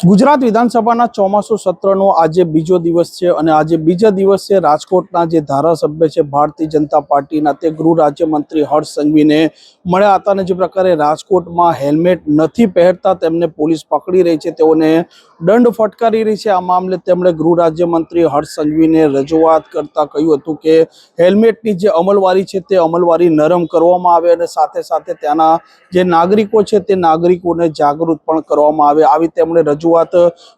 ગુજરાત વિધાનસભાના ચોમાસુ સત્રનો આજે બીજો દિવસ છે અને આજે બીજા દિવસે રાજકોટના જે ધારાસભ્ય છે ભારતીય જનતા પાર્ટીના તે ગૃહ રાજ્યમંત્રી હર્ષ સંઘવીને મળ્યા હતા અને જે પ્રકારે રાજકોટમાં હેલ્મેટ નથી પહેરતા તેમને પોલીસ પકડી રહી છે, તેઓને દંડ ફટકારી રહી છે. આ મામલે તેમણે ગૃહ રાજ્યમંત્રી હર્ષ સંઘવીને રજૂઆત કરતા કહ્યું હતું કે હેલ્મેટની જે અમલવારી છે તે અમલવારી નરમ કરવામાં આવે અને સાથે સાથે ત્યાંના જે નાગરિકો છે તે નાગરિકોને જાગૃત પણ કરવામાં આવે. આવી તેમણે રજૂઆત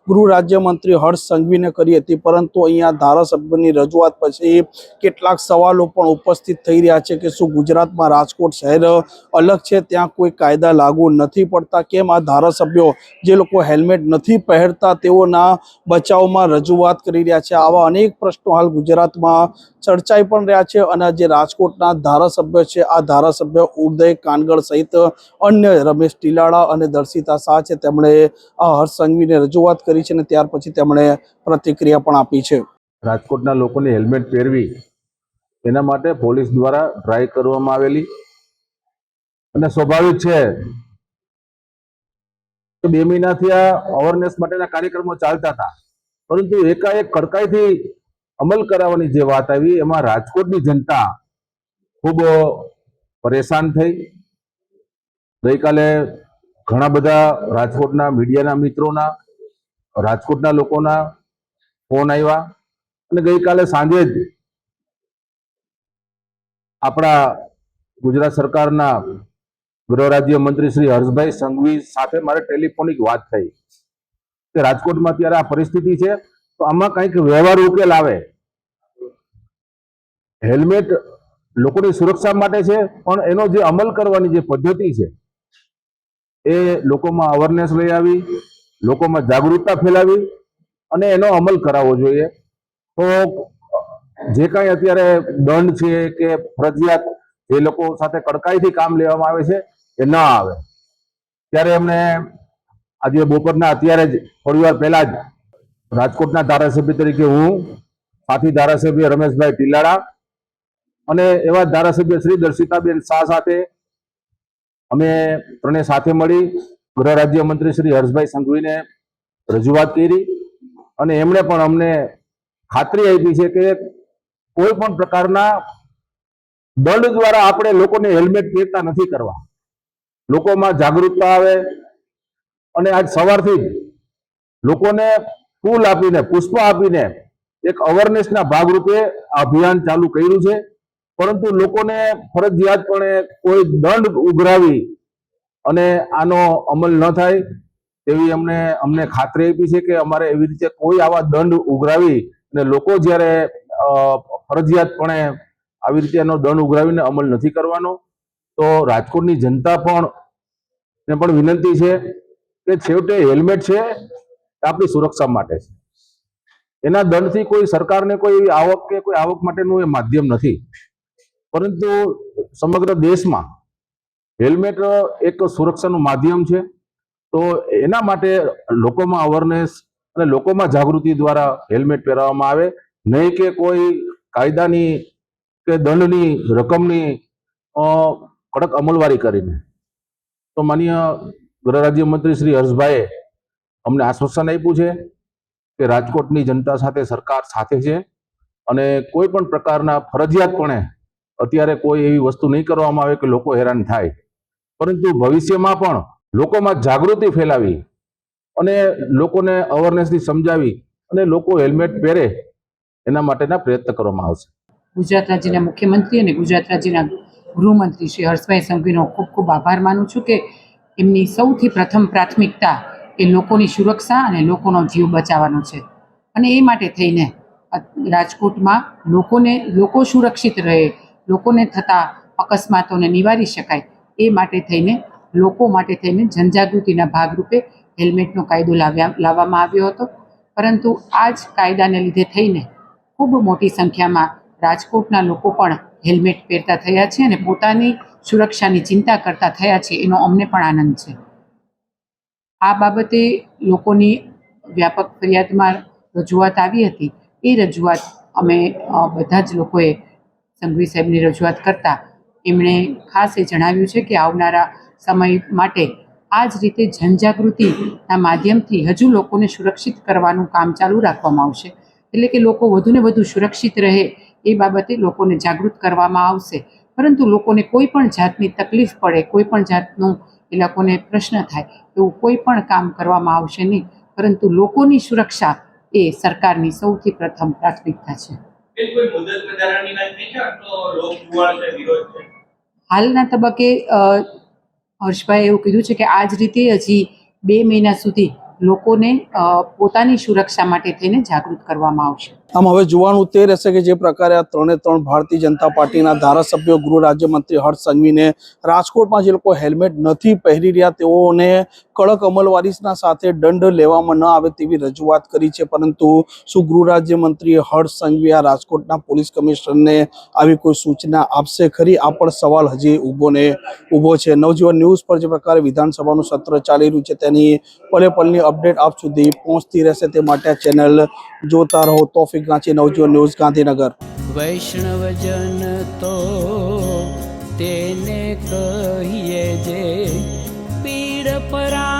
ગૃહ રાજ્યમંત્રી હર્ષ સંઘવીને કરી હતી, પરંતુ અહીંયા ધારાસભ્યની રજૂઆત પછી કેટલાક સવાલો પણ ઉપસ્થિત થઈ રહ્યા છે કે શું ગુજરાતમાં રાજકોટ શહેર અલગ છે, ત્યાં કોઈ કાયદા લાગુ નથી પડતા, કેમ આ ધારાસભ્યો જે લોકો હેલ્મેટ નથી પહેરતા તેઓના બચાવમાં રજૂઆત કરી રહ્યા છે? આવા અનેક પ્રશ્નો હાલ ગુજરાતમાં ચર્ચાઈ પણ રહ્યા છે અને જે રાજકોટના ધારાસભ્ય છે, આ ધારાસભ્ય ઉદય કાનગડ સહિત અન્ય રમેશ ટીલાળા અને દર્શિતા શાહ છે, તેમણે આ હર્ષ સંઘવીને રજૂઆત કરી છે અને ત્યાર પછી તેમણે પ્રતિક્રિયા પણ આપી છે. રાજકોટના લોકોને હેલ્મેટ પહેરવી એના માટે પોલીસ દ્વારા ડ્રાઈવ કરવામાં આવેલી. અને સ્વાભાવિક છે બે મહિનાથી આ અવેરનેસ માટેના કાર્યક્રમો ચાલતા હતા. પરંતુ એકાએક કડકાઈથી અમલ કરાવવાની જે વાત આવી, એમાં રાજકોટની જનતા ખૂબ પરેશાન થઈ. ગઈકાલે ઘણા બધા રાજકોટના મીડિયાના મિત્રોના, રાજકોટના લોકોના ફોન આવ્યા અને ગઈકાલે સાંજે જ આપણા ગુજરાત સરકારના ગૃહ રાજ્ય મંત્રી શ્રી હર્ષભાઈ સંઘવી સાથે મારે ટેલિફોનિક વાત થઈ કે રાજકોટમાં અત્યારે આ પરિસ્થિતિ છે, તો આમાં કંઈક વ્યવહાર ઉકેલ આવે. હેલ્મેટ લોકોની સુરક્ષા માટે છે, પણ એનો જે અમલ કરવાની જે પદ્ધતિ છે એ લોકોમાં અવેરનેસ લઈ આવી, લોકોમાં જાગૃતતા ફેલાવી અને એનો અમલ કરાવવો જોઈએ. તો જે કાંઈ અત્યારે દંડ છે કે ફરજિયાત જે લોકો સાથે કડકાઈથી કામ લેવામાં આવે છે, એ ન આવે. ત્યારે એમને આજે બપોરના અત્યારે જ થોડી વાર પહેલા જ રાજકોટના ધારાસભ્ય તરીકે હું, સાથી ધારાસભ્ય રમેશભાઈ ટીલાડા અને એવા ધારાસભ્ય શ્રી દર્શિતાબેન શાહ સાથે અમે ત્રણે સાથે મળી ગૃહ રાજ્યમંત્રી શ્રી હર્ષભાઈ સંઘવીને રજૂઆત કરી અને એમણે પણ અમને ખાતરી આપી છે કે કોઈ પણ પ્રકારના દંડ દ્વારા આપણે લોકોને હેલ્મેટ પહેરતા નથી કરવા. લોકોમાં જાગૃતતા આવે અને આજ સવારથી જ લોકોને ફૂલ આપીને, પુષ્પ આપીને એક અવેરનેસના ભાગરૂપે આ અભિયાન ચાલુ કર્યું છે. પરંતુ લોકોને ફરજિયાતપણે કોઈ દંડ ઉઘરાવી અને આનો અમલ ન થાય તેવી અમને અમને ખાતરી આપી છે કે અમારે એવી રીતે કોઈ આવા દંડ ઉઘરાવી અને લોકો જ્યારે ફરજિયાતપણે આવી રીતે એનો દંડ ઉઘરાવીને અમલ નથી કરવાનો, તો રાજકોટની જનતા પણ ને પણ વિનંતી છે કે છેવટે હેલ્મેટ છે આપણી સુરક્ષા માટે છે. એના દંડથી કોઈ સરકારને કોઈ આવક કે કોઈ આવક માટેનું એ માધ્યમ નથી. પરંતુ સમગ્ર દેશમાં હેલ્મેટ એક સુરક્ષાનું માધ્યમ છે. તો એના માટે લોકોમાં અવેરનેસ અને લોકોમાં જાગૃતિ દ્વારા હેલ્મેટ પહેરાવવામાં આવે. નહીં કે કોઈ કાયદાની કે દંડની રકમની કડક અમલવારી કરીને. તો માનીય ગૃહ રાજ્યમંત્રી શ્રી હર્ષભાઈએ અમને આશ્વાસન આપ્યું છે કે રાજકોટની જનતા સાથે સરકાર સાથે છે અને કોઈ પણ પ્રકારના ફરજિયાતપણે અત્યારે કોઈ એવી વસ્તુ નહીં કરવામાં આવે કે લોકો હેરાન થાય. પરંતુ ભવિષ્યમાં પણ લોકોમાં જાગૃતિ ફેલાવી અને લોકોને અવેરનેસથી સમજાવી અને લોકો હેલ્મેટ પહેરે એના માટેના પ્રયત્ન કરવામાં આવશે. ગુજરાત રાજ્યના મુખ્યમંત્રી અને ગુજરાત રાજ્યના ગૃહમંત્રી શ્રી હર્ષભાઈ સંઘવીનો ખૂબ ખૂબ આભાર માનું છું કે એમની સૌથી પ્રથમ પ્રાથમિકતા એ લોકોની સુરક્ષા અને લોકોનો જીવ બચાવવાનો છે. અને એ માટે થઈને રાજકોટમાં લોકોને, લોકો સુરક્ષિત રહે લોકોને થતા અકસ્માતોને નિવારી શકાય એ માટે થઈને, લોકો માટે થઈને જનજાગૃતિના ભાગરૂપે હેલ્મેટનો કાયદો લાવ્યા, લાવવામાં આવ્યો હતો. પરંતુ આ જ કાયદાને લીધે થઈને ખૂબ મોટી સંખ્યામાં રાજકોટના લોકો પણ હેલ્મેટ પહેરતા થયા છે અને પોતાની સુરક્ષાની ચિંતા કરતા થયા છે, એનો અમને પણ આનંદ છે. આ બાબતે લોકોની વ્યાપક ફરિયાદમાં રજૂઆત આવી હતી. એ રજૂઆત અમે બધા જ લોકોએ સંઘવી સાહેબની રજૂઆત કરતા એમણે ખાસ એ જણાવ્યું છે કે આવનારા સમય માટે આ જ રીતે જનજાગૃતિના માધ્યમથી હજુ લોકોને સુરક્ષિત કરવાનું કામ ચાલુ રાખવામાં આવશે. એટલે કે લોકો વધુને વધુ સુરક્ષિત રહે એ બાબતે લોકોને જાગૃત કરવામાં આવશે. પરંતુ લોકોને કોઈ પણ જાતની તકલીફ પડે, કોઈ પણ જાતનું એ લોકોને પ્રશ્ન થાય, એવું કોઈ પણ કામ કરવામાં આવશે નહીં. પરંતુ લોકોની સુરક્ષા એ સરકારની સૌથી પ્રથમ પ્રાથમિકતા છે. હાલના તબક્કે અ, હર્ષભાઈએ એવું કીધું છે કે આ જ રીતે હજી બે મહિના સુધી લોકોને પોતાની સુરક્ષા માટે થઈને જાગૃત કરવામાં આવશે. આમ હવે જોવાનું તે રહેશે કે જે પ્રકારે આ ત્રણે ત્રણ ભારતીય જનતા પાર્ટીના ધારાસભ્યો, ગૃહ રાજ્યમંત્રી હર્ષ સંઘવીને રાજકોટમાં જે લોકો હેલ્મેટ નથી પહેરી રહ્યા, તેઓને કડક અમલવારીના સાથે દંડ લેવામાં ન આવે તેવી રજૂઆત કરી છે. પરંતુ શું ગૃહ રાજ્યમંત્રી હર્ષ સંઘવી આ રાજકોટના પોલીસ કમિશનરને આવી કોઈ સૂચના આપશે? ખરી, આ પણ સવાલ હજી ઊભો ને ઊભો છે. નવજીવન ન્યૂઝ પર જે પ્રકારે વિધાનસભાનું સત્ર ચાલી રહ્યું છે, તેની પલે પલની અપડેટ આપ સુધી પહોંચતી રહેશે. તે માટે આ ચેનલ જોતા રહો. તોફિક ગાંચી નવજીવન ન્યૂઝ ગાંધીનગર. વૈષ્ણવજન તો તેને કહીએ જે પીડ પરાઈ